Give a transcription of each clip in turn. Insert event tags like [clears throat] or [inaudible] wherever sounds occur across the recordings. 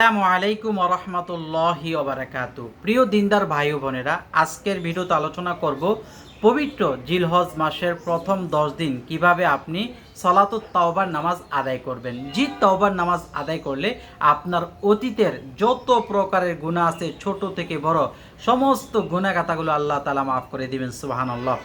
আসসালামু আলাইকুম রহমতুল্লাহি ওবারাকাতু প্রিয় দিনদার ভাই বোনেরা, আজকের ভিডিওতে আলোচনা করব পবিত্র জিলহজ মাসের প্রথম দশ দিন কীভাবে আপনি সলাতুত তাওবার নামাজ আদায় করবেন। জিত তাওবার নামাজ আদায় করলে আপনার অতীতের যত প্রকারের গুণা আছে, ছোট থেকে বড়, সমস্ত গুণাগাতাগুলো আল্লাহ তালা মাফ করে দিবেন সুবাহান আল্লাহ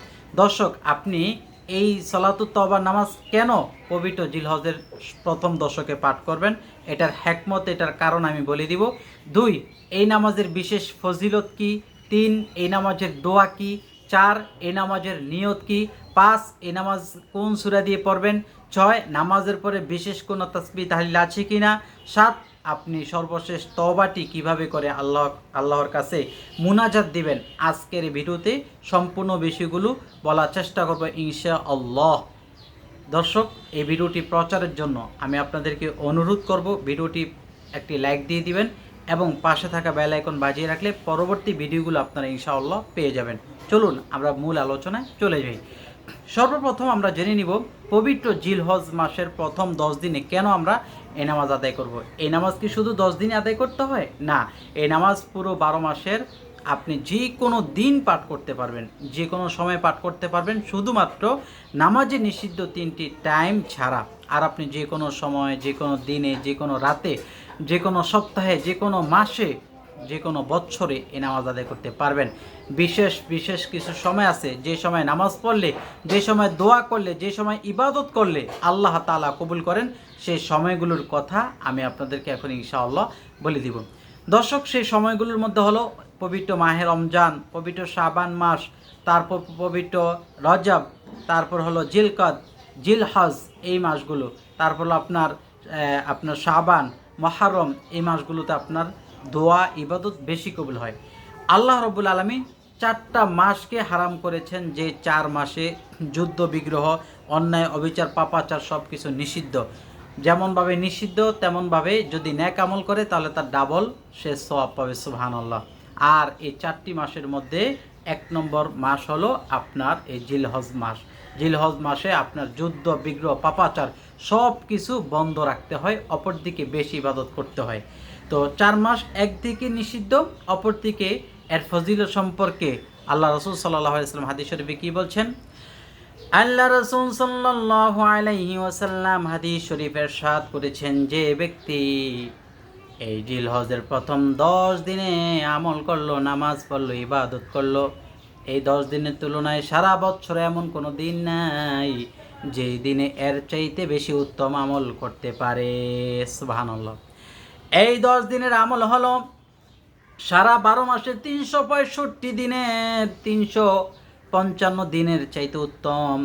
দর্শক, আপনি এই সলাতুত তওবার নামাজ কেন পবিত্র জিলহজের প্রথম দশকে পাঠ করবেন? এটার হ্যাকমত এটার কারণ আমি বলে দিব। দুই, এই নামাজের বিশেষ ফজিলত কি? তিন, এই নামাজের দোয়া কি? চার, এই নামাজের নিয়ত কি? পাঁচ, এই নামাজ কোন সুরা দিয়ে পড়বেন? ছয়, নামাজের পরে বিশেষ কোনো তসবি তাহলিল আছে কি না সাত আপনি সর্বশেষ তবাটি কীভাবে করে আল্লাহ, আল্লাহর কাছে মুনাজাত দিবেন? আজকের ভিডিওতে সম্পূর্ণ বিষয়গুলো বলার চেষ্টা করব ইনশা আল্লাহ দর্শক, এই ভিডিওটি প্রচারের জন্য আমি আপনাদেরকে অনুরোধ করব ভিডিওটি একটি লাইক দিয়ে দিবেন এবং পাশে থাকা বেল আইকন বাজিয়ে রাখলে পরবর্তী ভিডিওগুলো আপনারা ইনশাআল্লাহ পেয়ে যাবেন। চলুন আমরা মূল আলোচনায় চলে যাই। সর্বপ্রথম আমরা জেনে নিব, পবিত্র জিলহজ মাসের প্রথম দশ দিনে কেন আমরা এই নামাজ আদায় করব। এই নামাজ কি শুধু দশ দিনে আদায় করতে হয়? না, এই নামাজ পুরো বারো মাসের আপনি যে কোনো দিন পাঠ করতে পারবেন যে কোনো সময় পাঠ করতে পারবেন, শুধুমাত্র নামাজে নিষিদ্ধ তিনটি টাইম ছাড়া। আর আপনি যে কোনো সময় যে কোনো দিনে যে কোনো রাতে যে কোনো সপ্তাহে যে কোনো মাসে যে কোনো বছরে এই নামাজ আদায় করতে পারবেন। বিশেষ বিশেষ কিছু সময় আছে, যে সময় নামাজ পড়লে, যে সময় দোয়া করলে, যে সময় ইবাদত করলে আল্লাহ তালা কবুল করেন, সেই সময়গুলোর কথা আমি আপনাদেরকে এখন ইনশাআল্লাহ বলে দিব। দর্শক, সেই সময়গুলোর মধ্যে হলো পবিত্র মাহে রমজান, পবিত্র শাবান মাস, তারপর পবিত্র রজব, তারপর হলো জিলকদ, জিলহজ এই মাসগুলো, তারপর আপনার আপনার শাবান, মহারম এই মাসগুলোতে আপনার দোয়া, ইবাদত বেশি কবুল হয়। আল্লাহ রবুল আলমী চারটা মাসকে হারাম করেছেন যে চার মাসে যুদ্ধ, বিগ্রহ, অন্যায়, অবিচার, পাপাচার সব কিছু নিষিদ্ধ। যেমনভাবে নিষিদ্ধ, তেমনভাবে যদি ন্যাক আমল করে, তাহলে তার ডাবল সে সওয়াব পাবে সুবহান আল্লাহ আর এই চারটি মাসের মধ্যে এক নম্বর মাস হলো আপনার এই জিলহজ মাস। জিলহজ মাসে আপনার যুদ্ধ, বিগ্রহ, পাপাচার সব কিছু বন্ধ রাখতে হয়, অপরদিকে বেশি ইবাদত করতে হয়। তো চার মাস একদিকে নিষিদ্ধ, অপরদিকে এর ফজিলত সম্পর্কে আল্লাহ রসুল সাল্লাহ ইসলাম হাদিস শরীফে কি বলছেন? আল্লাহ রসুল সাল্লাহ আলাইহি ওয়াসাল্লাম হাদিস শরীফের সাদ করেছেন যে ব্যক্তি এই জিল হজের প্রথম দশ দিনে আমল করল, নামাজ পড়ল, ইবাদত করল, এই দশ দিনের তুলনায় সারা বছরে এমন কোনো দিন নাই যেই দিনে এর চাইতে বেশি উত্তম আমল করতে পারে। সুবহানাল্লাহ। এই দশ দিনের আমল হলো সারা বারো মাসে তিনশো পঁয়ষট্টি দিনের তিনশো পঞ্চান্ন দিনের চাইতে উত্তম,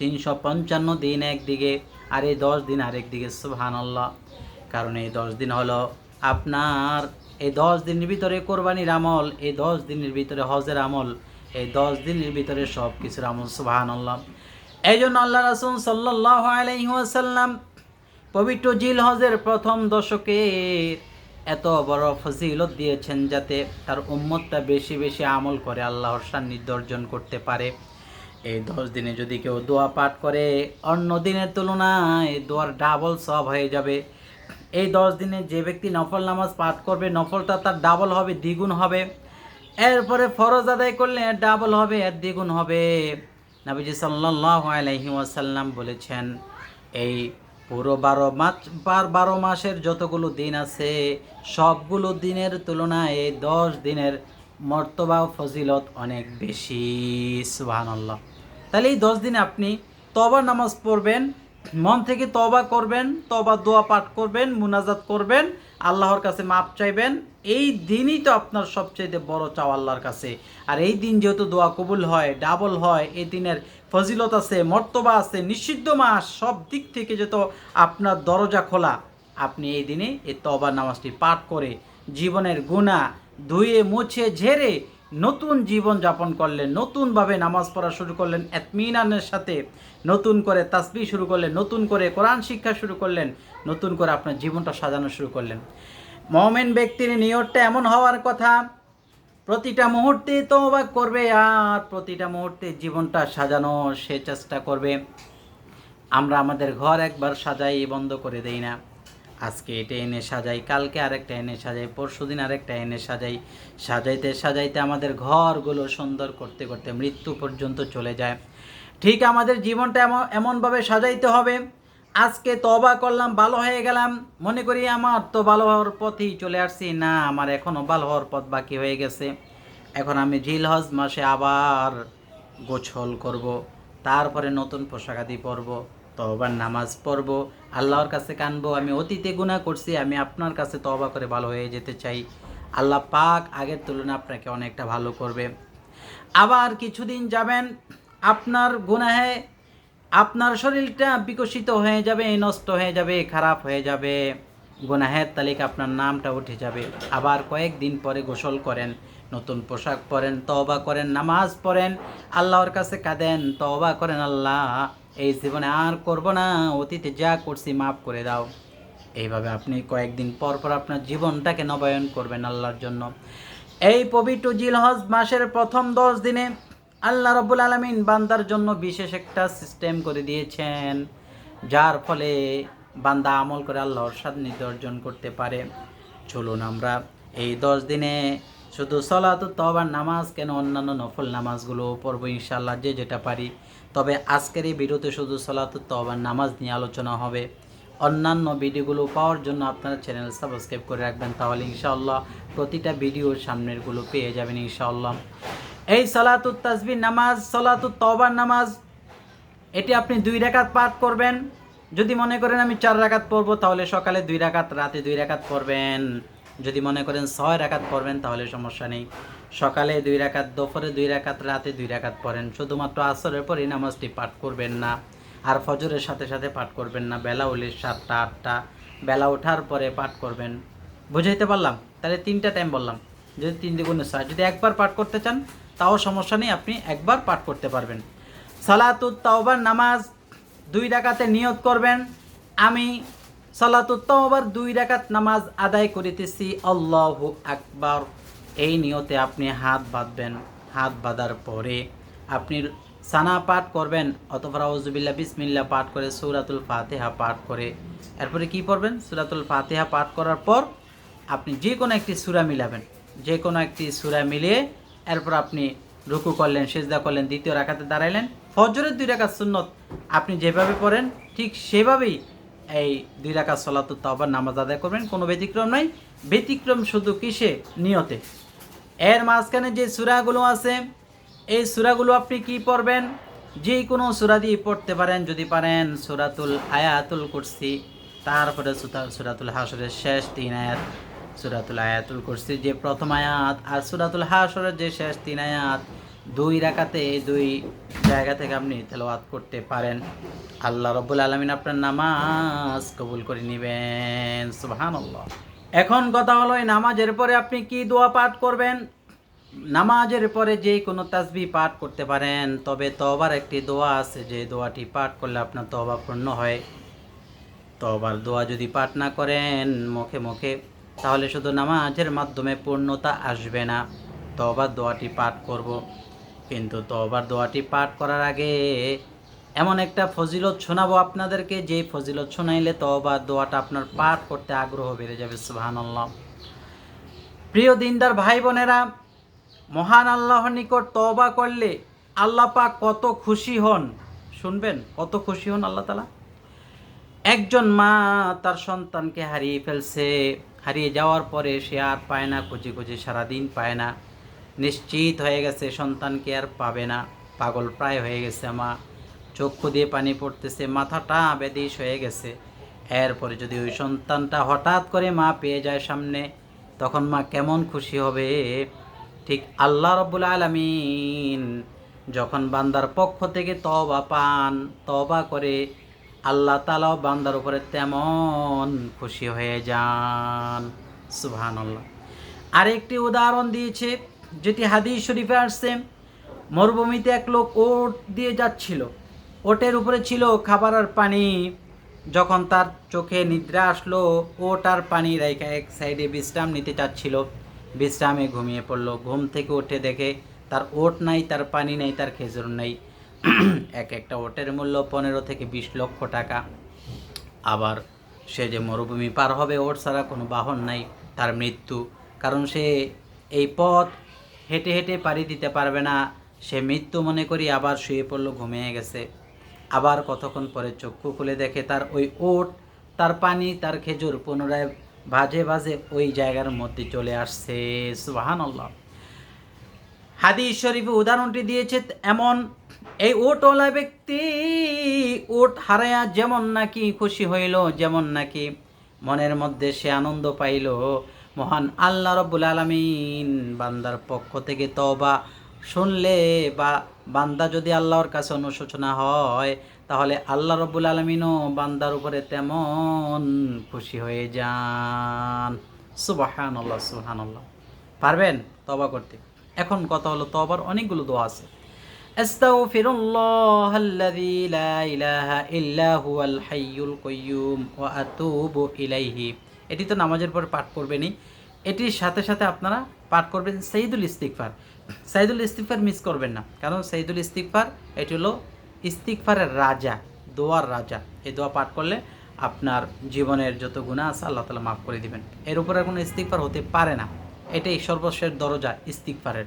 তিনশো পঞ্চান্ন দিন একদিকে আর এই দশ দিন আরেক দিকে সুবহান আল্লাহ কারণ এই দশ দিন হলো আপনার, এই দশ দিনের ভিতরে কোরবানির আমল, এই দশ দিনের ভিতরে হজের আমল, এই দশ দিনের ভিতরে সব কিছুর আমল সুবহান আল্লাহ এই জন্য আল্লাহ রাসুল সাল্লাহ আলাইসাল্লাম পবিত্র জিল হজের প্রথম দশকে এত বড় ফজিলত দিয়েছেন যাতে তার উম্মতটা বেশি বেশি আমল করে আল্লাহর সান্নিধ্য অর্জন করতে পারে। এই দশ দিনে যদি কেউ দোয়া পাঠ করে, অন্য দিনের তুলনায় দোয়ার ডাবল সব হয়ে যাবে। এই দশ দিনে যে ব্যক্তি নফল নামাজ পাঠ করবে, নফলটা তার ডাবল হবে, দ্বিগুণ হবে। এরপরে ফরজ আদায় করলে ডাবল হবে, এর দ্বিগুণ হবে। নবীজি সাল্লাহ আলাইহি ওয়াসাল্লাম বলেছেন, এই পুরো বারো মাস বার মাসের যতগুলো দিন আছে, সবগুলো দিনের তুলনায় এই দশ দিনের মর্তবা ফজিলত অনেক বেশি। সুবহানাল্লাহ। তাহলে এই দশ দিনে আপনি তবা নামাজ পড়বেন, মন থেকে তবা করবেন তবা দোয়া পাঠ করবেন, মুনাজাত করবেন আল্লাহর কাছে মাপ চাইবেন, এই দিনই তো আপনার সবচেয়ে বড় চাও আল্লাহর কাছে। আর এই দিন যেহেতু দোয়া কবুল হয়, ডাবল হয়, এই দিনের ফজিলত আছে, মর্তবা আছে, নিষিদ্ধ মাস, সব দিক থেকে যেহেতু আপনার দরজা খোলা, আপনি এই দিনে এই তবা নামাজটি পাঠ করে জীবনের গুণা ধুয়ে, মুছে, ঝেড়ে নতুন জীবন যাপন করলেন, নতুনভাবে নামাজ পড়া শুরু করলেন, এতমিনানের সাথে নতুন করে তাসবি শুরু করলেন, নতুন করে কোরআন শিক্ষা শুরু করলেন, নতুন করে আপনার জীবনটা সাজানো শুরু করলেন। মমেন ব্যক্তির নিয়তটা এমন হওয়ার কথা, প্রতিটা মুহূর্তে তওবা করবে আর প্রতিটা মুহূর্তে জীবনটা সাজানো সে চেষ্টা করবে। আমরা আমাদের ঘর একবার সাজাই, বন্ধ করে দেই না। আজকে এটা এনে সাজাই, কালকে আরেকটা এনে সাজাই পরশু দিন আরেকটা এনে সাজাই। সাজাইতে সাজাইতে আমাদের ঘরগুলো সুন্দর করতে করতে মৃত্যু পর্যন্ত চলে যায়। ঠিক আমাদের জীবনটা এমন, এমনভাবে সাজাইতে হবে, আজকে তবা করলাম, ভালো হয়ে গেলাম, মনে করি আমার তো ভালো হওয়ার পথেই চলে আসছি। না, আমার এখনও ভালো হওয়ার পথ বাকি হয়ে গেছে। এখন আমি ঝিল হজ মাসে আবার গোছল করব, তারপরে নতুন পোশাক আদি পরব। তবার নামাজ পড়ব, আল্লাহর কাছে কানবো, আমি অতীতে গুনাহ করছি, আমি আপনার কাছে তবা করে ভালো হয়ে যেতে চাই। আল্লাহ পাক আগের তুলনায় আপনাকে অনেকটা ভালো করবে। আবার কিছুদিন যাবেন, আপনার গুনাহে আপনার শরীরটা বিকশিত হয়ে যাবে, নষ্ট হয়ে যাবে, খারাপ হয়ে যাবে, গুনাহের তালিকা আপনার নামটা উঠে যাবে। আবার কয়েকদিন পরে গোসল করেন, নতুন পোশাক পরেন, তওবা করেন, নামাজ পড়েন, আল্লাহর কাছে কাঁদেন, তওবা করেন, আল্লাহ এই জীবনে আর করব না, অতীতে যা করছি মাফ করে দাও। এইভাবে আপনি কয়েকদিন পর পর আপনার জীবনটাকে নবায়ন করবেন আল্লাহর জন্য। এই পবিত্র জিলহজ মাসের প্রথম দশ দিনে আল্লাহ রব্বুল আলমিন বান্দার জন্য বিশেষ একটা সিস্টেম করে দিয়েছেন, যার ফলে বান্দা আমল করে আল্লাহর সান্নিধ্য অর্জন করতে পারে। চলুন আমরা এই দশ দিনে শুধু সলাত তবার নামাজ কেন অন্যান্য নফল নামাজগুলো পড়ব ইনশাল্লাহ যে যেটা পারি। তবে আজকের এই ভিডিওতে শুধু সলাত তবার নামাজ নিয়ে আলোচনা হবে। অন্যান্য ভিডিওগুলো পাওয়ার জন্য আপনারা চ্যানেল সাবস্ক্রাইব করে রাখবেন, তাহলে ইনশাআল্লাহ প্রতিটা ভিডিওর সামনেরগুলো পেয়ে যাবেন ইনশাআল্লাহ। এই সলাতুত তাসবির নামাজ সলাতুত তওবার নামাজ, এটি আপনি দুই রাকাত পাঠ করবেন। যদি মনে করেন আমি চার রাকাত পড়ব, তাহলে সকালে দুই রাকাত, রাতে দুই রাকাত পড়বেন। যদি মনে করেন ছয় রাকাত পড়বেন, তাহলে সমস্যা নেই। সকালে দুই রাকাত, দুপুরে দুই রাকাত, রাতে দুই রাকাত পড়েন। শুধুমাত্র আসরের পর এই নামাজটি পাঠ করবেন না, আর ফজরের সাথে সাথে পাঠ করবেন না। বেলা হলে সাতটা, আটটা, বেলা ওঠার পরে পাঠ করবেন। বুঝাইতে পারলাম? তাহলে তিনটা টাইম বললাম। যদি তিন দ্বিগুণে ছয়, যদি একবার পাঠ করতে চান, তাও সমস্যা নেই, আপনি একবার পাঠ করতে পারবেন। সালাতুত তাওবার নামাজ দুই রাকাতে নিয়ত করবেন। আমি সালাতুত তাওবার দুই রাকাত নামাজ আদায় করিতেছি, আল্লাহু আকবার। এই নিয়তে আপনি হাত বাঁধবেন, হাত বাঁধার পরে আপনি সানা পাঠ করবেন, অথবা রাউজুবিল্লা বিসমিল্লা পাঠ করে সূরাতুল ফাতিহা পাঠ করে, এরপরে কি পড়বেন? সূরাতুল ফাতিহা পাঠ করার পর আপনি যে কোনো একটি সূরা মিলাবেন যে কোনো একটি সূরা মিলিয়ে এরপর আপনি রুকু করলেন, সেজদা করলেন, দ্বিতীয় রাখাতে দাঁড়াইলেন। ফজরের দুই রাকাত সুন্নত আপনি যেভাবে পড়েন, ঠিক সেভাবেই এই দুই রাকাত তাওবার নামাজ আদায় করবেন, কোনো ব্যতিক্রম নাই। ব্যতিক্রম শুধু কিসে? নিয়তে। এর মাঝখানে যে সুরাগুলো আছে, এই সূরাগুলো আপনি কি পড়বেন? যে কোনো সুরা দিয়ে পড়তে পারেন, যদি পারেন সুরাতুল আয়াতুল কুরসি, তারপরে সূরাতুল হাসরের শেষ তিন আয়াত, সূরাতুল আয়াতুল কুরসি যে প্রথম আয়াত আর সুরাতুল হাসরের যে শেষ তিন আয়াত দুই রাকাতে দুই জায়গা থেকে আপনি তেলাওয়াত করতে পারেন। আল্লাহ রব্বুল আলমিন আপনার নামাজ কবুল করে নেবেন। সুবহানাল্লাহ। এখন কথা হলো, এই নামাজের পরে আপনি কি দোয়া পাঠ করবেন? নামাজের পরে যে কোনো তাসবি পাঠ করতে পারেন, তবে তবার একটি দোয়া আছে, যে দোয়াটি পাঠ করলে আপনার তবা পূর্ণ হয়। তবার দোয়া যদি পাঠ না করেন মুখে মুখে, তাহলে শুধু নামাজের মাধ্যমে পূর্ণতা আসবে না। তবার দোয়াটি পাঠ করব। কিন্তু তবার দোয়াটি পাঠ করার আগে এমন একটা ফজিলত শোনাবো আপনাদেরকে যে ফজিলত শোনাইলে তবার দোয়াটা আপনার পাঠ করতে আগ্রহ বেড়ে যাবে, সুবহানাল্লাহ। প্রিয় দিনদার ভাই বোনেরা, মহান আল্লাহর নিকট তওবা করলে আল্লাহ পাক কত খুশি হন, শুনবেন? কত খুশি হন আল্লাহ তালা একজন মা তার সন্তানকে হারিয়ে ফেলছে, হারিয়ে যাওয়ার পরে সে আর পায় না, খুঁজে খুঁজে সারাদিন পায় না। নিশ্চিত হয়ে গেছে, সন্তানকে আর পাবে না। পাগল প্রায় হয়ে গেছে মা। চক্ষু দিয়ে পানি পড়তেছে, মাথাটা বেদিস হয়ে গেছে। এরপরে যদি ওই সন্তানটা হঠাৎ করে মা পেয়ে যায় সামনে, তখন মা কেমন খুশি হবে? ঠিক আল্লাহ রব্বুল আলমিন যখন বান্দার পক্ষ থেকে তবা পান তবা করে আল্লাহ তালাও বান্দার উপরে তেমন খুশি হয়ে যান। সুবহান আল্লাহ আরেকটি উদাহরণ দিয়েছে যেটি হাদিস শরীফে আসছে, মরুভূমিতে এক লোক ওট দিয়ে যাচ্ছিল। ওটের উপরে ছিল খাবার আর পানি। যখন তার চোখে নিদ্রা আসলো, ওট আর পানি রেখে এক সাইডে বিশ্রাম নিতে চাচ্ছিল। বিশ্রামে ঘুমিয়ে পড়ল। ঘুম থেকে উঠে দেখে তার ওট নাই, তার পানি নেই, তার খেজুর নেই। [clears throat] এক একটা ওটের মূল্য পনেরো থেকে বিশ লক্ষ টাকা। আবার সে যে মরুভূমি পার হবে, ওট ছাড়া কোনো বাহন নাই। তার মৃত্যু, কারণ সে এই পথ হেঁটে হেঁটে পাড়ি দিতে পারবে না। সে মৃত্যু মনে করি আবার শুয়ে পড়ল, ঘুমিয়ে গেছে। আবার কতক্ষণ পরে চক্ষু খুলে দেখে তার ওই ওট, তার পানি, তার খেজুর পুনরায় ভাজে ভাজে ওই জায়গার মধ্যে চলে আসছে। সুবাহান আল্লাহ হাদিস শরীফে উদাহরণটি দিয়েছে এমন, এই ওটওয়ালা ব্যক্তি ওট হারায়া যেমন নাকি খুশি হইল, যেমন নাকি মনের মধ্যে সে আনন্দ পাইল মহান আল্লাহ রব্বুল আলমিন বান্দার পক্ষ থেকে তবা শুনলে বা বান্দা যদি আল্লাহর কাছে অনুশোচনা হয় তাহলে আল্লাহ রব্বুল আলমিনও বান্দার উপরে তেমন খুশি হয়ে যান সুবাহান আল্লাহ সুহান আল্লাহ পারবেন তবা করতে এখন কথা হলো তবার অনেকগুলো দোয়া আছে أستغفر الله الذي لا إله إلا هو الحي القيوم وأتوب إليه এটি তো নামাজের পর পাঠ করবেনই। এটির সাথে সাথে আপনারা পাঠ করবেন সাইদুল ইস্তিকফার সাইদুল ইস্তিকফার মিস করবেন না। কারণ সাইদুল ইস্তিকফার এটি হলো ইস্তিকফারের রাজা, দোয়ার রাজা। এই দোয়া পাঠ করলে আপনার জীবনের যত গুণা আছে আল্লাহ তালা মাফ করে দিবেন। এর উপরে কোনো ইস্তিকফার হতে পারে না। এটাই সর্বশেষ দরজা ইস্তিকফারের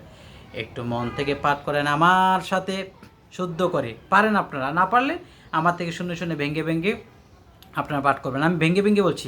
একটু মন থেকে পাঠ করেন আমার সাথে, শুদ্ধ করে। পারেন আপনারা, না পারলে আমার থেকে শুনে শুনে ভেঙ্গে ভেঙ্গে আপনারা পাঠ করবেন। আমি ভেঙ্গে ভেঙ্গে বলছি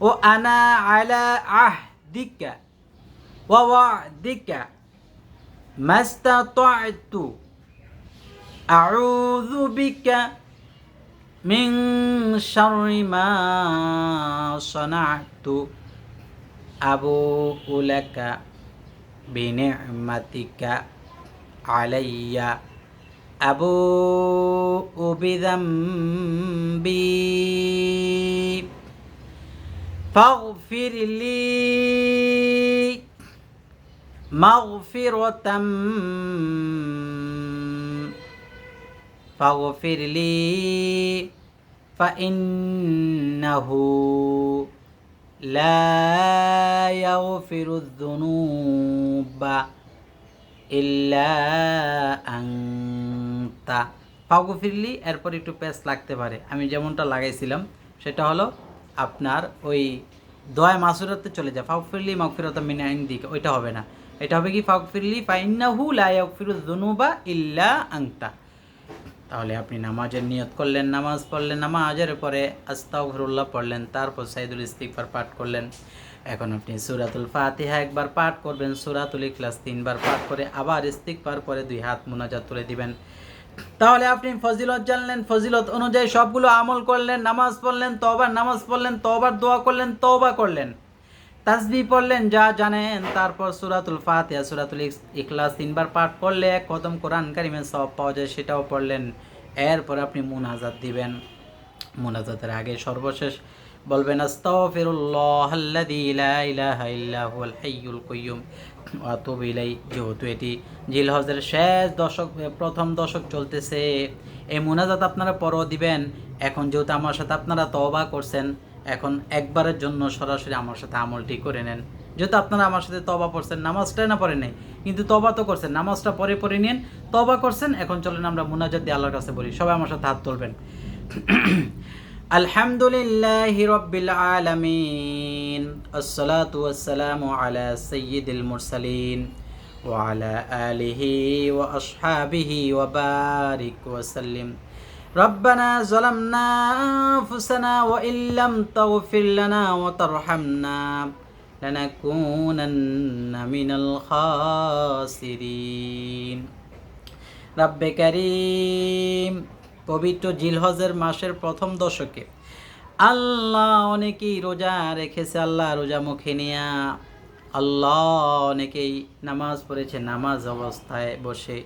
وأنا على عهدك ووعدك ما استطعت. أعوذ بك من شر ما صنعت. أبوء لك بنعمتك علي. أبوء بذنبي. فاغفر لي مغفرة فاغفر لي فإنه لا يغفر الذنوب ইল্লা আংতা ফাগুফিরলি এরপর একটু পেস্ট লাগতে পারে আমি যেমনটা লাগাইছিলাম সেটা হলো আপনার ওই দয় মাসুরাতে চলে যায়। ফাগুফিরলি মাগফিরত মিনা দিকে ওইটা হবে না। এটা হবে কি? ফাগুফিরলি ফাইন্নাহু লা ইয়াগফিরু ইল্লা আংতা তাহলে আপনি নামাজের নিয়ত করলেন, নামাজ পড়লেন, নামাজের পরে আস্তাগফিরুল্লাহ পড়লেন, তারপর সাইদুল ইস্তিগফার পাঠ করলেন। এখন আপনি সুরাতুল ফাতিহা একবার পাঠ করবেন, সুরাতুল ইখলাস তিনবার পাঠ করে আবার ইস্তিগফার করে দুই হাত মুনাজাত তুলে দিবেন। তাহলে আপনি ফজিলত জানলেন, ফজিলত অনুযায়ী সবগুলো আমল করলেন, নামাজ পড়লেন তবার নামাজ পড়লেন তবার দোয়া করলেন, তওবা করলেন। তাসবি পড়লেন, যা জানেন, তারপর সুরাতুল ফাতিহা, সুরাতুল ইখ- ইখলাস তিনবার পাঠ করলে এক কদম কোরআন কারিমের সব পাওয়া যায়, সেটাও পড়লেন। এরপর আপনি মুনাজাত দিবেন। মুনাজাতের আগে সর্বশেষ বলবেন, আস্তাগফিরুল্লাহ আল্লাযী লা ইলাহা ইল্লা হুয়াল হাইয়ুল কাইয়্যুম। যেহেতু এটি জিলহজের শেষ দশক প্রথম দশক চলতেছে। এই মুনাজাত আপনারা পরও দিবেন। এখন যেহেতু আমার সাথে আপনারা তবা করছেন, এখন একবারের জন্য সরাসরি আমার সাথে আমলটি করে নেন। যেহেতু আপনারা আমার সাথে তবা পড়ছেন নামাজটাই না পড়ে নেই, কিন্তু তবা তো করছেন, নামাজটা পরে পরে নিন তবা করছেন, এখন চলেন আমরা মুনাজাত দিয়ে আল্লাহর কাছে বলি। সবাই আমার সাথে হাত তুলবেন। الحمد لله رب العالمين الصلاة والسلام على سيد المرسلين وعلى آله وأصحابه وبارك وسلم ربنا ظلمنا أنفسنا وإن لم تغفر لنا وترحمنا لنكونن من الخاسرين رب كريم পবিত্র জিলহজের মাসের প্রথম দশকে। আল্লাহ অনেকেই রোজা রেখেছে, আল্লাহ রোজা মুখে নিয়া। আল্লাহ অনেকেই নামাজ পড়েছে, নামাজ অবস্থায় বসে।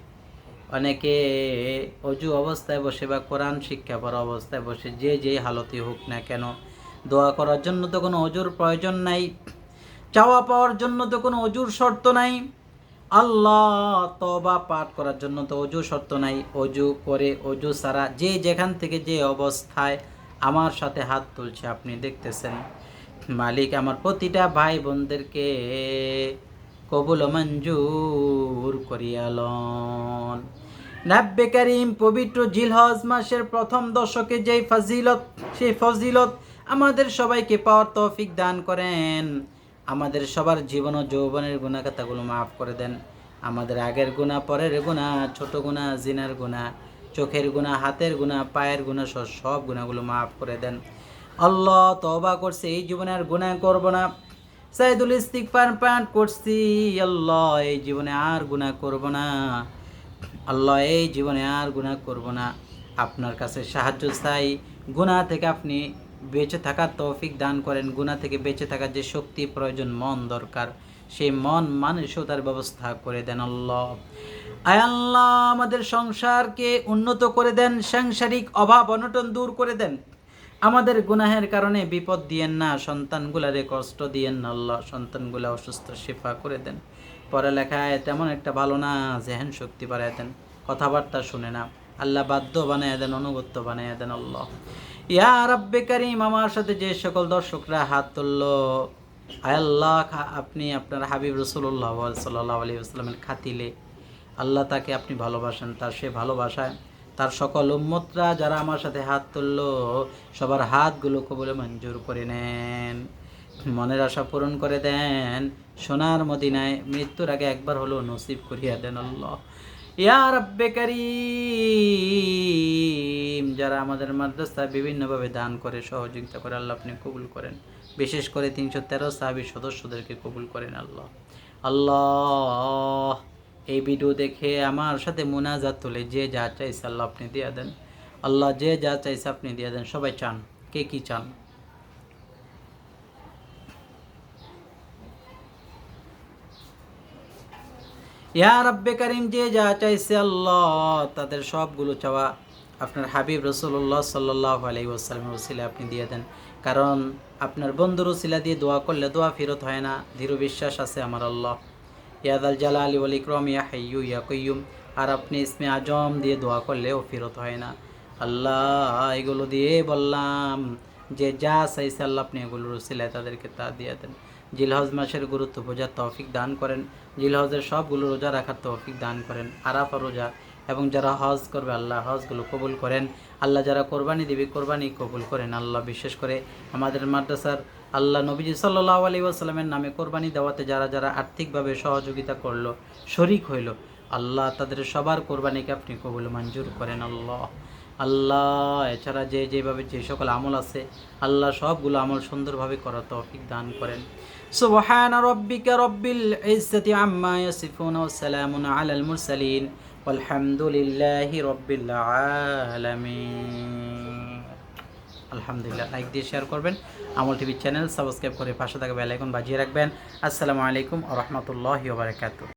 অনেকে অজু অবস্থায় বসে বা কোরআন শিক্ষা পড়া অবস্থায় বসে, যে যে হালতে হোক না কেন। দোয়া করার জন্য তো কোনো অজুর প্রয়োজন নাই, চাওয়া পাওয়ার জন্য তো কোনো অজুর শর্ত নাই। আল্লাহ তবা পাঠ করার জন্য তো অজু শর্ত নাই। অজু করে অজু সারা যে যেখান থেকে যে অবস্থায় আমার সাথে হাত তুলছে, আপনি দেখতেছেন। মালিক আমার প্রতিটা ভাই বোনদেরকে কবুল মঞ্জুর করিয়ালন নাব্বে করিম পবিত্র জিলহজ মাসের প্রথম দশকে যেই ফজিলত, সেই ফজিলত আমাদের সবাইকে পাওয়ার তৌফিক দান করেন। আমাদের সবার জীবন ও যৌবনের গুণাখাতাগুলো মাফ করে দেন। আমাদের আগের গুণা, পরের গুণা, ছোট গুণা, জিনার গুণা, চোখের গুণা, হাতের গুণা, পায়ের গুণা সহ সব গুণাগুলো মাফ করে দেন। আল্লাহ তবা করছে, এই জীবনে আর গুণা করব না। সাইদুল ইস্তিকফার পাঠ করছি, আল্লাহ এই জীবনে আর গুণা করব না। আল্লাহ এই জীবনে আর গুণা করব না। আপনার কাছে সাহায্য চাই গুণা থেকে আপনি বেঁচে থাকার তৌফিক দান করেন। গুণা থেকে বেঁচে থাকার যে শক্তি প্রয়োজন, মন দরকার, সেই মন মানসিকতার ব্যবস্থা করে দেন আল্লাহ। আয় আল্লাহ, আমাদের সংসারকে উন্নত করে দেন, সাংসারিক অভাব, অনটন দূর করে দেন। আমাদের গুনাহের কারণে বিপদ দিয়েন না, সন্তানগুলারে কষ্ট দিয়েন না আল্লাহ। সন্তানগুলা অসুস্থ, শেফা করে দেন। পড়ালেখায় তেমন একটা ভালো না, জেহেন শক্তি বাড়ায় দেন। কথাবার্তা শুনে না। আল্লাহ বাধ্য বানায় দেন, অনুগত্য বানায় দেন আল্লাহ। ইয়া রাব্বে কারিম, আমার সাথে যে সকল দর্শকরা হাত তুললো আল্লাহ আপনি আপনার হাবিব রসুল্লাহ সাল্লাহ আলী আসলামের খাতিলে আল্লাহ তাকে আপনি ভালোবাসেন, তার সে ভালোবাসায়, তার সকল উম্মতরা যারা আমার সাথে হাত তুললো, সবার হাতগুলো কবলে মঞ্জুর করে নেন। মনের আশা পূরণ করে দেন। সোনার মদিনায় মৃত্যুর আগে একবার হলো নসিব করিয়া দেন আল্লাহ। ইয়া রাব্বে কারীম। যারা আমাদের মাদ্রাসায় বিভিন্নভাবে দান করে, সহযোগিতা করে, আল্লাহ আপনি কবুল করেন। বিশেষ করে তিনশো তেরো সাহাবি সদস্যদেরকে কবুল করেন আল্লাহ। আল্লাহ, এই ভিডিও দেখে আমার সাথে মোনাজাত তুলে যে যা চাইছে আল্লাহ আপনি দিয়ে দেন। আল্লাহ যে যা চাইছে আপনি দিয়ে দেন। সবাই চান। কে কী চান? ইয়া রাব্বে কারিম যে যা চাইছে আল্লাহ, তাদের সবগুলো চাওয়া আপনার হাবিব রসুল্লাহ সাল্লাহ আলাই ওসিলা আপনি দিয়ে দেন। কারণ আপনার বন্ধুর ওসিলা দিয়ে দোয়া করলে দোয়া ফেরত হয় না। দৃঢ় বিশ্বাস আছে আমার আল্লাহ। ইয়াদাল জালা আলী ওয়াল ইকরম, ইয়া হাইয়ু ইয়া কয়ুম আর আপনি ইসমে আজম দিয়ে দোয়া করলেও ফেরত হয় না। আল্লাহ, এগুলো দিয়ে বললাম, যে যা চাইছে আল্লাহ আপনি এগুলোর রসিলায় তাদেরকে তা দিয়ে দেন। জিলহজ মাসের গুরুত্ব বোঝার তৌফিক দান করেন। জিলহজের সবগুলো রোজা রাখার তৌফিক দান করেন আরাফা রোজা, এবং যারা হজ করবে, আল্লাহ হজগুলো কবুল করেন। আল্লাহ যারা কোরবানি দিবে, কোরবানি কবুল করেন। আল্লাহ বিশেষ করে আমাদের মাদ্রাসার আল্লাহ নবীজি সাল্লাহ আলী ওয়াসাল্লামের নামে কোরবানি দেওয়াতে যারা যারা আর্থিকভাবে সহযোগিতা করল, শরিক হইল, আল্লাহ তাদের সবার কোরবানিকে আপনি কবুল মঞ্জুর করেন। আল্লাহ আল্লাহ, এছাড়া যে যেভাবে যে সকল আমল আছে, আল্লাহ সবগুলো আমল সুন্দরভাবে করা তৌফিক দান করেন। সুবহান রব্বিকা রব্বিল ইজ্জাতি আম্মা ইয়াসিফুন ওয়া সালামুন আলাল মুরসালিন walhamdulillahi rabbil alamin আলহামদুলিল্লাহ লাইক দিয়ে শেয়ার করবেন। আমল টিভি চ্যানেল সাবস্ক্রাইব করে পাশে থাকা বেল আইকন বাজিয়ে রাখবেন। আসসালামু আলাইকুম ওয়া বারাকাতুহু।